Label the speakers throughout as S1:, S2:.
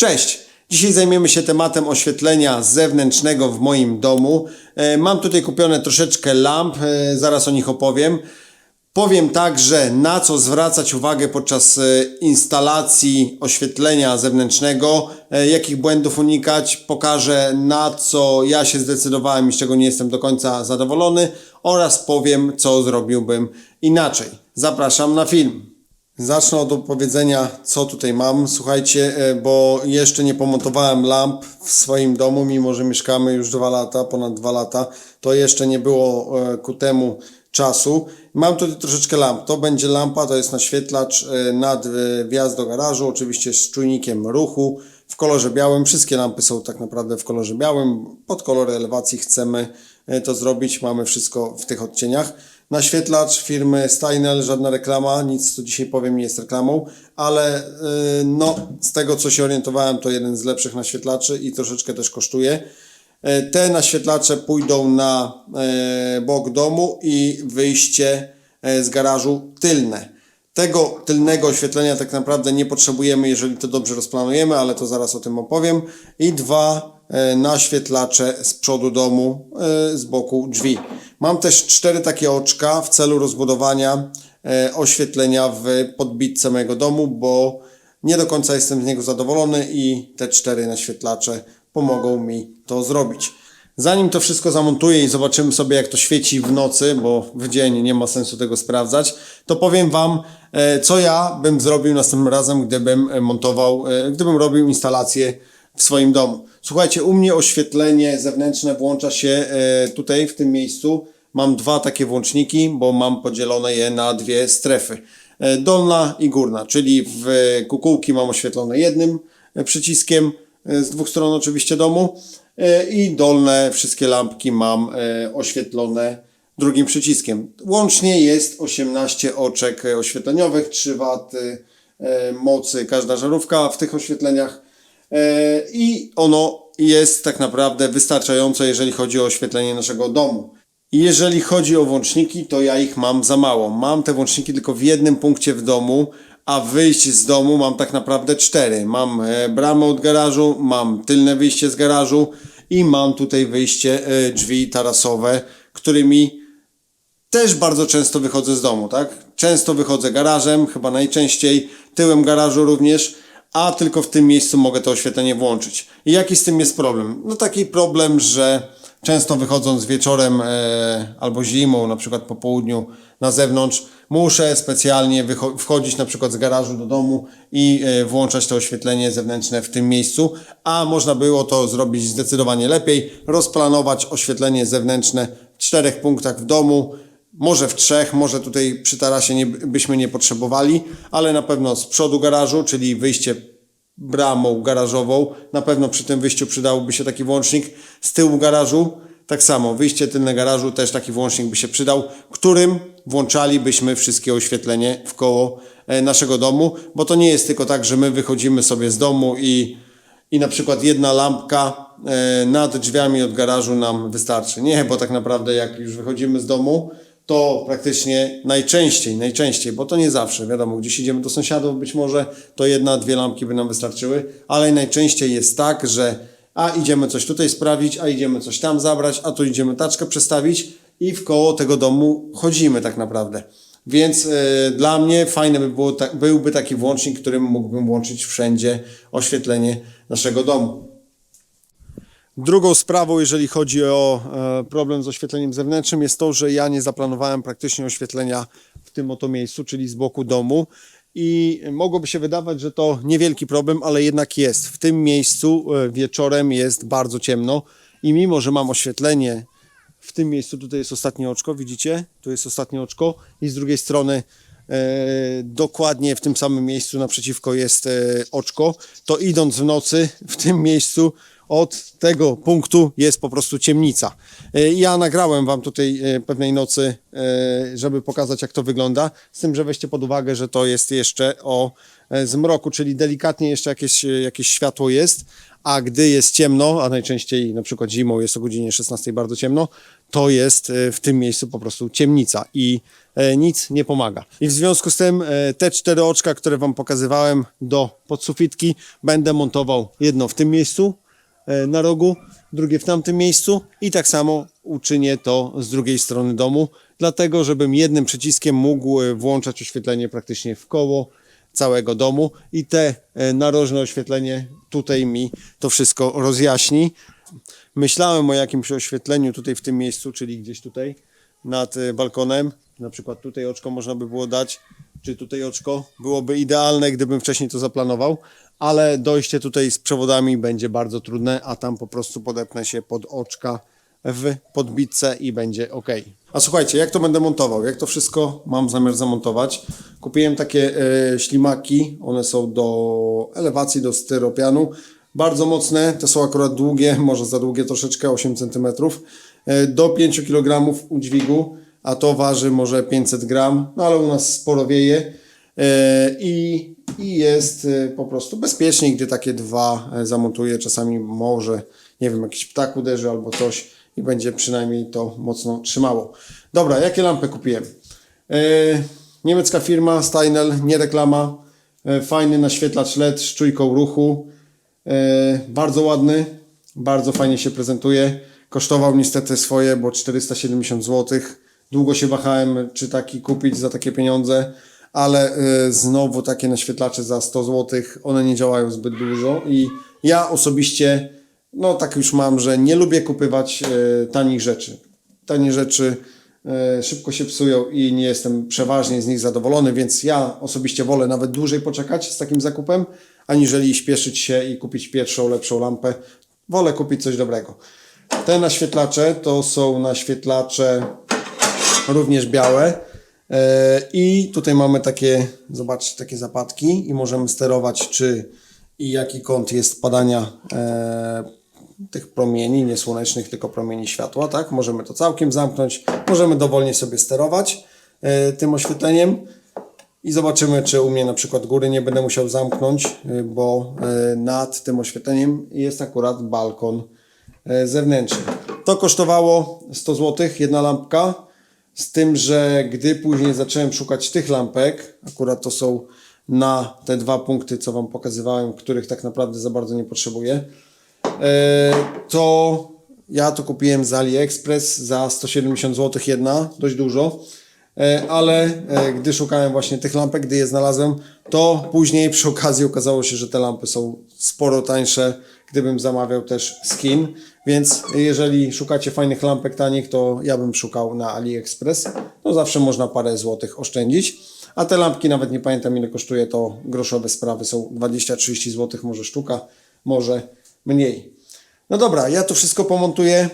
S1: Cześć! Dzisiaj zajmiemy się tematem oświetlenia zewnętrznego w moim domu. E, Mam tutaj kupione troszeczkę lamp, e, zaraz o nich opowiem. Powiem także, na co zwracać uwagę podczas e, instalacji oświetlenia zewnętrznego, jakich błędów unikać, pokażę na co ja się zdecydowałem i z czego nie jestem do końca zadowolony oraz powiem, co zrobiłbym inaczej. Zapraszam na film. Zacznę od opowiedzenia, co tutaj mam. Słuchajcie, e, bo jeszcze nie pomontowałem lamp w swoim domu, mimo że mieszkamy już dwa lata, ponad dwa lata, to jeszcze nie było e, ku temu czasu. Mam tutaj troszeczkę lamp. To będzie lampa, to jest naświetlacz e, nad wjazd do garażu, oczywiście z czujnikiem ruchu w kolorze białym. Wszystkie lampy są tak naprawdę w kolorze białym. Pod kolor elewacji chcemy to zrobić. Mamy wszystko w tych odcieniach. Naświetlacz firmy Steinel, żadna reklama, nic co dzisiaj powiem nie jest reklamą, ale yy, no z tego co się orientowałem to jeden z lepszych naświetlaczy i troszeczkę też kosztuje. E, Te naświetlacze pójdą na e, bok domu i wyjście e, z garażu tylne. Tego tylnego oświetlenia tak naprawdę nie potrzebujemy, jeżeli to dobrze rozplanujemy, ale to zaraz o tym opowiem. I dwa naświetlacze z przodu domu, z boku drzwi. Mam też cztery takie oczka w celu rozbudowania e, oświetlenia w podbitce mojego domu, bo nie do końca jestem z niego zadowolony i te cztery naświetlacze pomogą mi to zrobić. Zanim to wszystko zamontuję i zobaczymy sobie, jak to świeci w nocy, bo w dzień nie ma sensu tego sprawdzać, to powiem Wam, e, co ja bym zrobił następnym razem, gdybym e, montował, gdybym robił instalację w swoim domu. Słuchajcie, u mnie oświetlenie zewnętrzne włącza się e, tutaj, w tym miejscu. Mam dwa takie włączniki, bo mam podzielone je na dwie strefy. E, Dolna i górna, czyli w kukułki mam oświetlone jednym e, przyciskiem, z dwóch stron oczywiście domu i dolne wszystkie lampki mam oświetlone drugim przyciskiem. Łącznie jest 18 oczek oświetleniowych, 3 W mocy każda żarówka w tych oświetleniach i ono jest tak naprawdę wystarczające, jeżeli chodzi o oświetlenie naszego domu. Jeżeli chodzi o włączniki, to ja ich mam za mało. Mam te włączniki tylko w jednym punkcie w domu, a wyjść z domu mam tak naprawdę cztery. Mam e, bramę od garażu, mam tylne wyjście z garażu i mam tutaj wyjście e, drzwi tarasowe, którymi też bardzo często wychodzę z domu, tak? Często wychodzę garażem, chyba najczęściej, tyłem garażu również, a tylko w tym miejscu mogę to oświetlenie włączyć. I jaki z tym jest problem? No taki problem, że często wychodząc wieczorem e, albo zimą, na przykład po południu na zewnątrz, muszę specjalnie wchodzić na przykład z garażu do domu i e, włączać to oświetlenie zewnętrzne w tym miejscu, a można było to zrobić zdecydowanie lepiej, rozplanować oświetlenie zewnętrzne w czterech punktach w domu, może w trzech, może tutaj przy tarasie nie, byśmy nie potrzebowali, ale na pewno z przodu garażu, czyli wyjście bramą garażową, na pewno przy tym wyjściu przydałby się taki włącznik. Z tyłu garażu tak samo, wyjście tylne garażu też taki włącznik by się przydał, którym włączalibyśmy wszystkie oświetlenie w koło e, naszego domu, bo to nie jest tylko tak, że my wychodzimy sobie z domu i i na przykład jedna lampka e, nad drzwiami od garażu nam wystarczy. Nie, bo tak naprawdę jak już wychodzimy z domu, to praktycznie najczęściej, najczęściej, bo to nie zawsze, wiadomo, gdzieś idziemy do sąsiadów, być może to jedna, dwie lampki by nam wystarczyły, ale najczęściej jest tak, że a idziemy coś tutaj sprawić, a idziemy coś tam zabrać, a tu idziemy taczkę przestawić i w koło tego domu chodzimy tak naprawdę. Więc e, dla mnie fajny by było, ta, byłby taki włącznik, którym mógłbym łączyć wszędzie oświetlenie naszego domu. Drugą sprawą, jeżeli chodzi o e, problem z oświetleniem zewnętrznym, jest to, że ja nie zaplanowałem praktycznie oświetlenia w tym oto miejscu, czyli z boku domu. I mogłoby się wydawać, że to niewielki problem, ale jednak jest. W tym miejscu e, wieczorem jest bardzo ciemno i mimo, że mam oświetlenie w tym miejscu, tutaj jest ostatnie oczko, widzicie? Tu jest ostatnie oczko i z drugiej strony e, dokładnie w tym samym miejscu naprzeciwko jest oczko, to idąc w nocy w tym miejscu od tego punktu jest po prostu ciemnica. E, Ja nagrałem Wam tutaj e, pewnej nocy, e, żeby pokazać jak to wygląda, z tym, że weźcie pod uwagę, że to jest jeszcze o zmroku, czyli delikatnie jeszcze jakieś, jakieś światło jest, a gdy jest ciemno, a najczęściej na przykład zimą jest o godzinie 16 bardzo ciemno, to jest w tym miejscu po prostu ciemnica i nic nie pomaga. I w związku z tym te cztery oczka, które Wam pokazywałem do podsufitki, będę montował jedno w tym miejscu na rogu, drugie w tamtym miejscu i tak samo uczynię to z drugiej strony domu, dlatego żebym jednym przyciskiem mógł e, włączać oświetlenie praktycznie w koło całego domu i te e, narożne oświetlenie tutaj mi to wszystko rozjaśni. Myślałem o jakimś oświetleniu tutaj w tym miejscu, czyli gdzieś tutaj nad e, balkonem. Na przykład tutaj oczko można by było dać, czy tutaj oczko byłoby idealne, gdybym wcześniej to zaplanował, ale dojście tutaj z przewodami będzie bardzo trudne, a tam po prostu podepnę się pod oczka w podbitce i będzie ok. A słuchajcie, jak to będę montował? Jak to wszystko mam zamiar zamontować? Kupiłem takie e, ślimaki, one są do elewacji, do styropianu. Bardzo mocne, te są akurat długie, może za długie troszeczkę, 8 cm. E, do 5 kg udźwigu, a to waży może 500 gram, no ale u nas sporo wieje. E, I, I jest e, po prostu bezpieczniej, gdy takie dwa e, zamontuję. Czasami może, nie wiem, jakiś ptak uderzy albo coś i będzie przynajmniej to mocno trzymało. Dobra, jakie lampy kupiłem? Niemiecka firma Steinel, nie reklama. Fajny naświetlacz LED z czujką ruchu. Bardzo ładny, bardzo fajnie się prezentuje. Kosztował niestety swoje, bo 470 zł. Długo się wahałem, czy taki kupić za takie pieniądze, ale e, znowu takie naświetlacze za 100 zł, one nie działają zbyt dużo i ja osobiście, no tak już mam, że nie lubię kupywać e, tanich rzeczy. Tanie rzeczy e, szybko się psują i nie jestem przeważnie z nich zadowolony, więc ja osobiście wolę nawet dłużej poczekać z takim zakupem, aniżeli śpieszyć się i kupić pierwszą, lepszą lampę. Wolę kupić coś dobrego. Te naświetlacze to są naświetlacze również białe. E, I tutaj mamy takie, zobaczcie, takie zapadki i możemy sterować, czy i jaki kąt jest padania e, tych promieni, nie słonecznych, tylko promieni światła, tak? Możemy to całkiem zamknąć, możemy dowolnie sobie sterować e, tym oświetleniem i zobaczymy, czy u mnie na przykład góry nie będę musiał zamknąć, y, bo y, nad tym oświetleniem jest akurat balkon y, zewnętrzny. To kosztowało 100 zł, jedna lampka, z tym, że gdy później zacząłem szukać tych lampek, akurat to są na te dwa punkty, co Wam pokazywałem, których tak naprawdę za bardzo nie potrzebuję, e, to ja to kupiłem z AliExpress za 170 zł jedna, dość dużo. E, ale e, gdy szukałem właśnie tych lampek, gdy je znalazłem, to później przy okazji okazało się, że te lampy są sporo tańsze, gdybym zamawiał też skin, więc jeżeli szukacie fajnych lampek tanich, to ja bym szukał na AliExpress, no zawsze można parę złotych oszczędzić, a te lampki nawet nie pamiętam ile kosztuje, to groszowe sprawy są 20-30 zł może sztuka, może mniej. No dobra, ja to wszystko pomontuję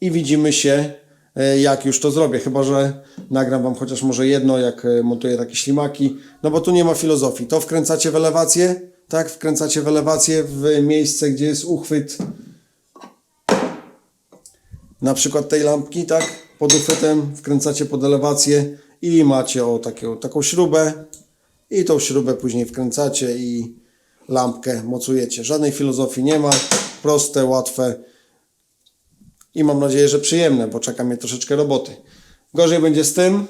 S1: i widzimy się, e, jak już to zrobię. Chyba, że nagram Wam chociaż może jedno, jak e, montuję takie ślimaki. No bo tu nie ma filozofii. To wkręcacie w elewację, tak? Wkręcacie w elewację w miejsce, gdzie jest uchwyt na przykład tej lampki, tak? Pod uchwytem wkręcacie pod elewację i macie o taką, taką śrubę i tą śrubę później wkręcacie i lampkę mocujecie. Żadnej filozofii nie ma. Proste, łatwe i mam nadzieję, że przyjemne, bo czeka mnie troszeczkę roboty. Gorzej będzie z tym,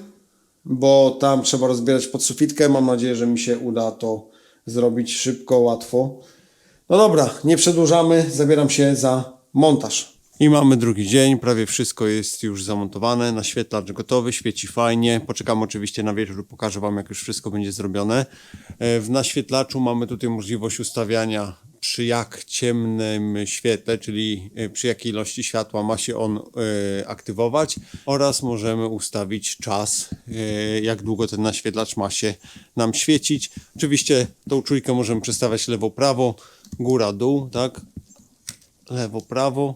S1: bo tam trzeba rozbierać pod sufitkę. Mam nadzieję, że mi się uda to zrobić szybko, łatwo. No dobra, nie przedłużamy, zabieram się za montaż. I mamy drugi dzień, prawie wszystko jest już zamontowane, naświetlacz gotowy, świeci fajnie. Poczekam oczywiście na wieczór, pokażę Wam jak już wszystko będzie zrobione. E, W naświetlaczu mamy tutaj możliwość ustawiania przy jak ciemnym świetle, czyli e, przy jakiej ilości światła ma się on e, aktywować oraz możemy ustawić czas, e, jak długo ten naświetlacz ma się nam świecić. Oczywiście tą czujkę możemy przestawiać lewo-prawo, góra-dół, tak? Lewo-prawo.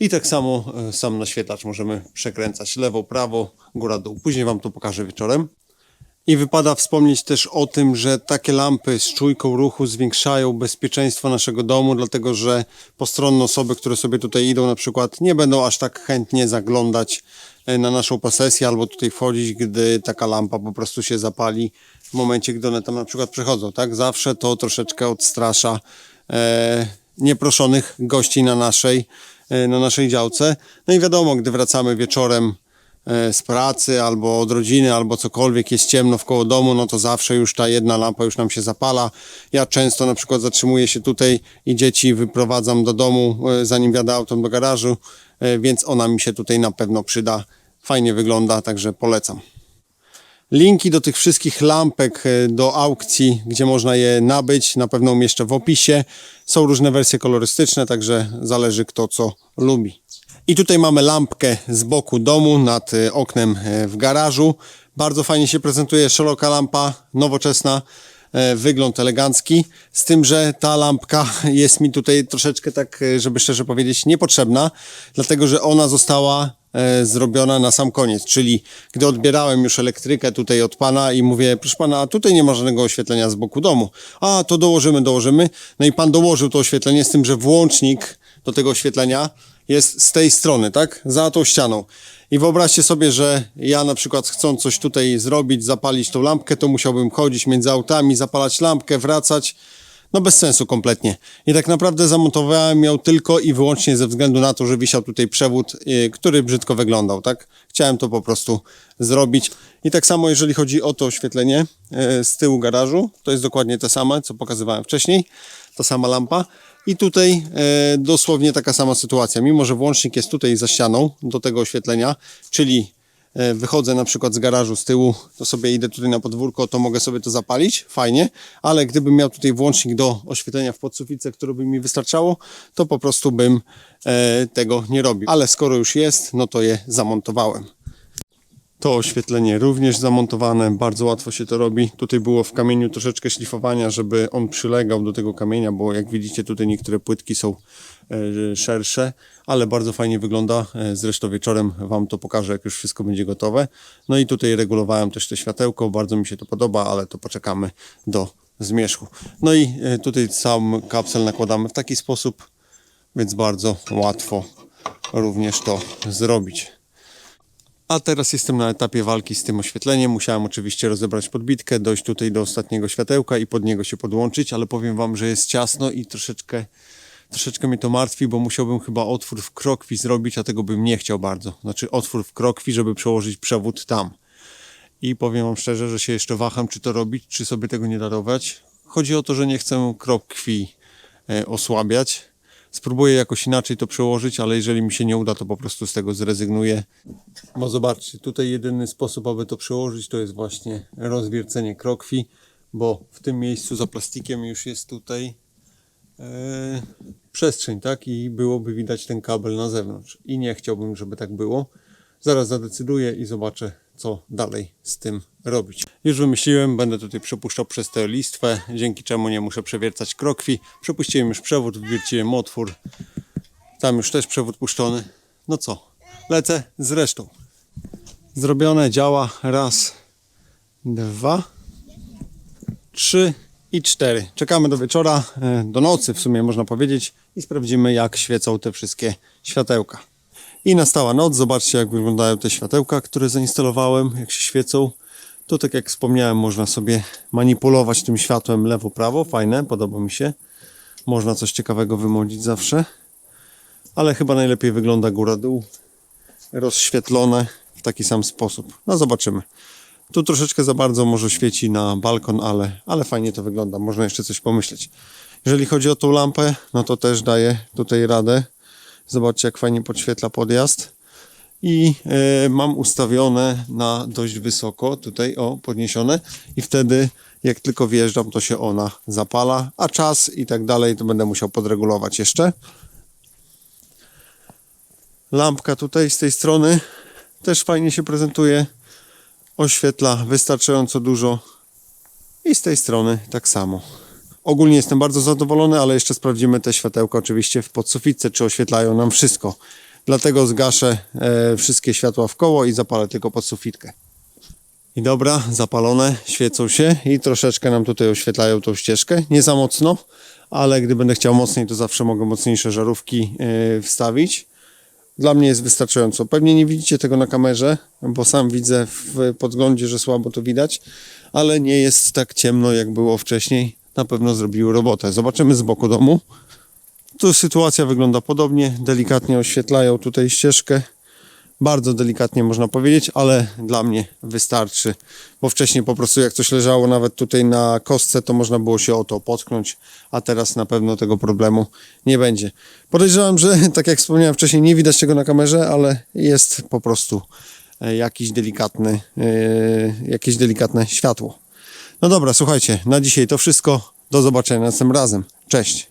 S1: I tak samo sam naświetlacz możemy przekręcać lewo, prawo, góra, dół. Później Wam to pokażę wieczorem. I wypada wspomnieć też o tym, że takie lampy z czujką ruchu zwiększają bezpieczeństwo naszego domu, dlatego że postronne osoby, które sobie tutaj idą na przykład, nie będą aż tak chętnie zaglądać e, na naszą posesję albo tutaj wchodzić, gdy taka lampa po prostu się zapali w momencie, gdy one tam na przykład przechodzą. Tak, zawsze to troszeczkę odstrasza e, nieproszonych gości na naszej, e, na naszej działce. No i wiadomo, gdy wracamy wieczorem z pracy, albo od rodziny, albo cokolwiek jest ciemno w koło domu, no to zawsze już ta jedna lampa już nam się zapala. Ja często na przykład zatrzymuję się tutaj i dzieci wyprowadzam do domu, e, zanim jadę autem do garażu, e, więc ona mi się tutaj na pewno przyda. Fajnie wygląda, także polecam. Linki do tych wszystkich lampek e, do aukcji, gdzie można je nabyć, na pewno umieszczę w opisie. Są różne wersje kolorystyczne, także zależy kto co lubi. I tutaj mamy lampkę z boku domu nad e, oknem e, w garażu. Bardzo fajnie się prezentuje, szeroka lampa, nowoczesna, e, wygląd elegancki. Z tym, że ta lampka jest mi tutaj troszeczkę tak, żeby szczerze powiedzieć, niepotrzebna, dlatego że ona została zrobiona na sam koniec, czyli gdy odbierałem już elektrykę tutaj od pana i mówię, proszę pana, tutaj nie ma żadnego oświetlenia z boku domu. A, to dołożymy, dołożymy. No i pan dołożył to oświetlenie z tym, że włącznik do tego oświetlenia jest z tej strony, tak? Za tą ścianą. I wyobraźcie sobie, że ja na przykład chcąc coś tutaj zrobić, zapalić tą lampkę, to musiałbym chodzić między autami, zapalać lampkę, wracać. No bez sensu kompletnie. I tak naprawdę zamontowałem ją tylko i wyłącznie ze względu na to, że wisiał tutaj przewód, yy, który brzydko wyglądał, tak? Chciałem to po prostu zrobić. I tak samo jeżeli chodzi o to oświetlenie yy, z tyłu garażu, to jest dokładnie te same, co pokazywałem wcześniej. Ta sama lampa. I tutaj e, dosłownie taka sama sytuacja. Mimo, że włącznik jest tutaj za ścianą do tego oświetlenia, czyli e, wychodzę na przykład z garażu z tyłu, to sobie idę tutaj na podwórko, to mogę sobie to zapalić, fajnie, ale gdybym miał tutaj włącznik do oświetlenia w podsuficie, które by mi wystarczało, to po prostu bym e, tego nie robił. Ale skoro już jest, no to je zamontowałem. To oświetlenie również zamontowane, bardzo łatwo się to robi. Tutaj było w kamieniu troszeczkę szlifowania, żeby on przylegał do tego kamienia, bo jak widzicie tutaj niektóre płytki są e, szersze, ale bardzo fajnie wygląda. E, Zresztą wieczorem Wam to pokażę, jak już wszystko będzie gotowe. No i tutaj regulowałem też te światełko, bardzo mi się to podoba, ale to poczekamy do zmierzchu. No i e, tutaj sam kapsel nakładamy w taki sposób, więc bardzo łatwo również to zrobić. A teraz jestem na etapie walki z tym oświetleniem. Musiałem oczywiście rozebrać podbitkę, dojść tutaj do ostatniego światełka i pod niego się podłączyć, ale powiem Wam, że jest ciasno i troszeczkę, troszeczkę mnie to martwi, bo musiałbym chyba otwór w krokwi zrobić, a tego bym nie chciał bardzo. Znaczy otwór w krokwi, żeby przełożyć przewód tam. I powiem Wam szczerze, że się jeszcze waham, czy to robić, czy sobie tego nie darować. Chodzi o to, że nie chcę krokwi e, osłabiać. Spróbuję jakoś inaczej to przełożyć, ale jeżeli mi się nie uda, to po prostu z tego zrezygnuję. Bo zobaczcie, tutaj jedyny sposób, aby to przełożyć, to jest właśnie rozwiercenie krokwi, bo w tym miejscu za plastikiem już jest tutaj e, przestrzeń, tak? I byłoby widać ten kabel na zewnątrz. I nie chciałbym, żeby tak było. Zaraz zadecyduję i zobaczę, co dalej z tym robić. Już wymyśliłem, będę tutaj przepuszczał przez tę listwę, dzięki czemu nie muszę przewiercać krokwi. Przepuściłem już przewód, wwierciłem otwór. Tam już też przewód puszczony. No co, lecę z resztą. Zrobione, działa. Raz, dwa, trzy i cztery. Czekamy do wieczora, e, do nocy w sumie można powiedzieć i sprawdzimy jak świecą te wszystkie światełka. I nastała noc, zobaczcie jak wyglądają te światełka, które zainstalowałem, jak się świecą. Tu tak jak wspomniałem, można sobie manipulować tym światłem lewo-prawo, fajne, podoba mi się. Można coś ciekawego wymodzić zawsze. Ale chyba najlepiej wygląda góra-dół, rozświetlone w taki sam sposób. No zobaczymy. Tu troszeczkę za bardzo może świeci na balkon, ale, ale fajnie to wygląda. Można jeszcze coś pomyśleć. Jeżeli chodzi o tą lampę, no to też daję tutaj radę. Zobaczcie, jak fajnie podświetla podjazd. I e, mam ustawione na dość wysoko, tutaj o, podniesione. I wtedy, jak tylko wjeżdżam, to się ona zapala. A czas i tak dalej, to będę musiał podregulować jeszcze. Lampka tutaj z tej strony też fajnie się prezentuje. Oświetla wystarczająco dużo. I z tej strony tak samo. Ogólnie jestem bardzo zadowolony, ale jeszcze sprawdzimy te światełka oczywiście w podsufitce, czy oświetlają nam wszystko. Dlatego zgaszę e, wszystkie światła w koło i zapalę tylko podsufitkę. I dobra, zapalone, świecą się i troszeczkę nam tutaj oświetlają tą ścieżkę. Nie za mocno, ale gdy będę chciał mocniej, to zawsze mogę mocniejsze żarówki e, wstawić. Dla mnie jest wystarczająco. Pewnie nie widzicie tego na kamerze, bo sam widzę w podglądzie, że słabo to widać, ale nie jest tak ciemno jak było wcześniej. Na pewno zrobiły robotę. Zobaczymy z boku domu. Tu sytuacja wygląda podobnie. Delikatnie oświetlają tutaj ścieżkę. Bardzo delikatnie można powiedzieć, ale dla mnie wystarczy, bo wcześniej po prostu jak coś leżało nawet tutaj na kostce, to można było się o to potknąć, a teraz na pewno tego problemu nie będzie. Podejrzewam, że tak jak wspomniałem wcześniej, nie widać tego na kamerze, ale jest po prostu e, jakiś delikatny, e, jakieś delikatne światło. No dobra, słuchajcie, na dzisiaj to wszystko. Do zobaczenia następnym razem. Cześć.